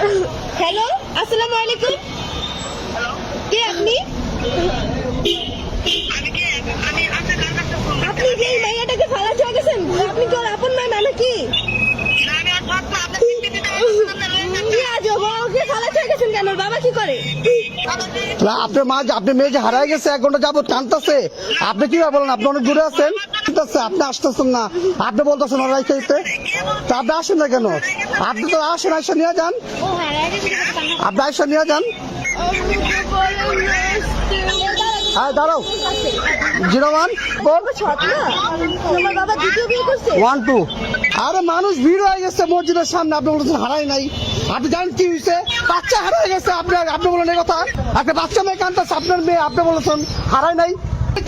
Hello আসসালামু আলাইকুম। কে আপনি? আপনি যে মাইয়াটাকে ফালা চলে গেছেন আপনি কি ওর আপন মায় মানে কি কি আজব ওকে ফালা চলে গেছেন কেন? বাবা কি করে? না, আপনার মা যে- আপনার মেয়ে যে হারাই গেছে এক ঘণ্টা যাবত কানতেছে আপনি কি বলেন? আপনি অনেক দূরে আছেন। কানতাছে, আপনি আসতেছেন না। আপনি বলতেছেন ওরা খাইতে তা আপনি আসেন না কেন? আপনি তো আসেন আসে নিয়ে যান। আপনি আসে নিয়ে যান। হ্যাঁ দাঁড়াও। Zero one. One two. আরে মানুষ ভিড় হয়ে গেছে মসজিদের সামনে। আপনি বলছেন হারাই নাই। আপনি জানেন কি হয়েছে? বাচ্চা হারাই গেছে। আপনি আপনি বলেন কথা। একটা বাচ্চা মেয়ে কান্তাছে আপনার মেয়ে। আপনি বলেছেন হারাই নাই।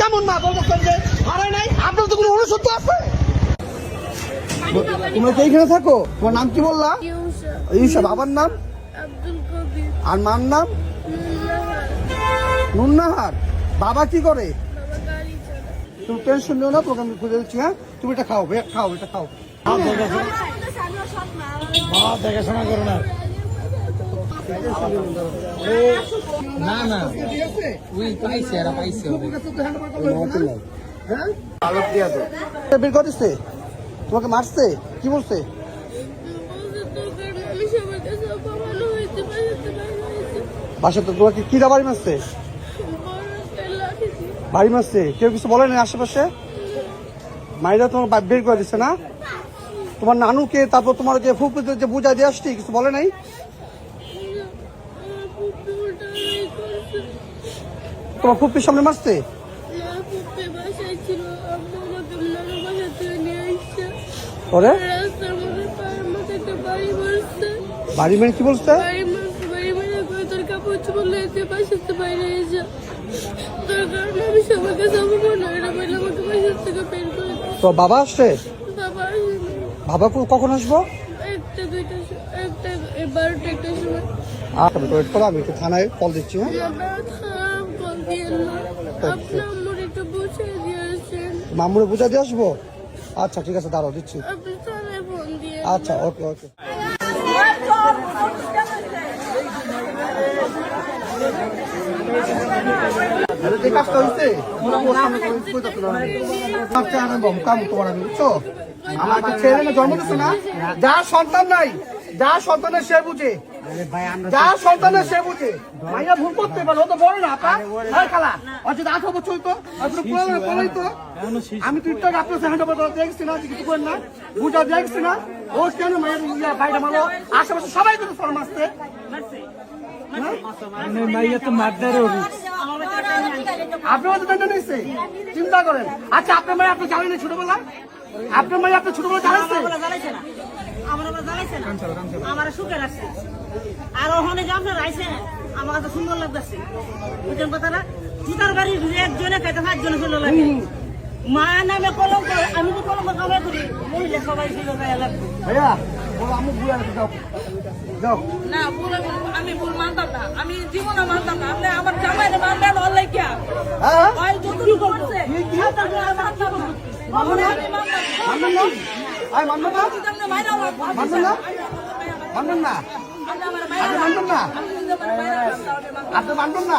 কেমন মা বলতেছেন যে হারাই নাই আপনার তো কোনো অনুসত্য আছে তোমরা এইখানে থাকো তোমার নাম কি বললা ইউসা বাবার নাম আর মার নাম নুন্নাহার বাবা কি করে তুমি টেনশন নিও না তোকে আমি খুঁজে দিচ্ছি হ্যাঁ তুমি এটা খাও খাও এটা খাও দেখাশোনা করো না না না। ওই পাইছে, এরা পাইছে তোমাকে মারছে? কি বলছে? বাসা তো তোমাকে কি বাড়ি মারছে? বাড়ি মারছে? কেউ কিছু বলে না আশেপাশে? মাইরা তোমার বের করে দিচ্ছে না? তোমার নানুকে, তারপর তোমার যে ফুপুতে যে বুঝা দিয়ে আসছি, কিছু বলে নাই আমার পুপি উল্টা এই করছে তোমার ফুপির সামনে মারছে না পুপি বাসায় ছিল আম্মু আমাকে নানু বাসা থেকে নিয়ে আসছে ওরে রাস্তার মধ্যে পায়ের মধ্যে একটা বাড়ি মেরে কি বলছে। তো বাবা আসছে? বাবা বাবা কখন আসব? একটা আচ্ছা ওয়েট করো আমি একটু থানায় কল দিচ্ছি হ্যাঁ? মামুরে বুঝা দিয়ে আসব? আচ্ছা ঠিক আছে দাঁড়াও দিচ্ছি। আচ্ছা ওকে ওকে। কাজটা কাম তোমার আমি বুঝছ? আমার ছেলে জন্ম দিচ্ছে না যার সন্তান নাই। যার সন্তানের সে বুঝে। যার সন্তানের সে বুঝে। মাইয়া ভুল করতে পারে ও তো বড় না আপা। হ্যাঁ খালা। আর যদি আঠারো বছর পড়াই তো আমি টুইটার আপনার হ্যান্ড ওভার দেখছি না কিছু করেন না। বুঝা দেখছি না। ও কেন মায়ের বাইরে মারো আশেপাশে সবাই কিন্তু ফর্ম আসতে মাইয়া তো মারদারে আপনার তো দণ্ড নিচ্ছে চিন্তা করেন। আচ্ছা আপনার মেয়ে আপনি জানেন ছোটবেলা আপনার মেয়ে আপনি ছোটবেলা জানাচ্ছে আমার আবার জ্বালাইছে না। আমার সুখে রাখছে আর ওখানে যে আপনার রাইছে আমার কাছে সুন্দর লাগতেছে। বুঝলেন কথাটা? জুতার বাড়ি একজনে খাইতে পাঁচজনে ছিল লাগে। মা নামে কলঙ্ক আমি তো কলঙ্ক কামাই করি। মহিলা সবাই ছিল গায়ে লাগবে। না ভুল আমি- ভুল মানতাম না। আমি জীবনে মানতাম না। আপনি আমার জামাইরে মানবেন অল্লাই কিয়া? হ্যাঁ? যতটুকু করছে আমি মানতাম আমি। মানবেন না মানবেন না মানবেন না আপনি মানবেন না। আপনি মানবেন না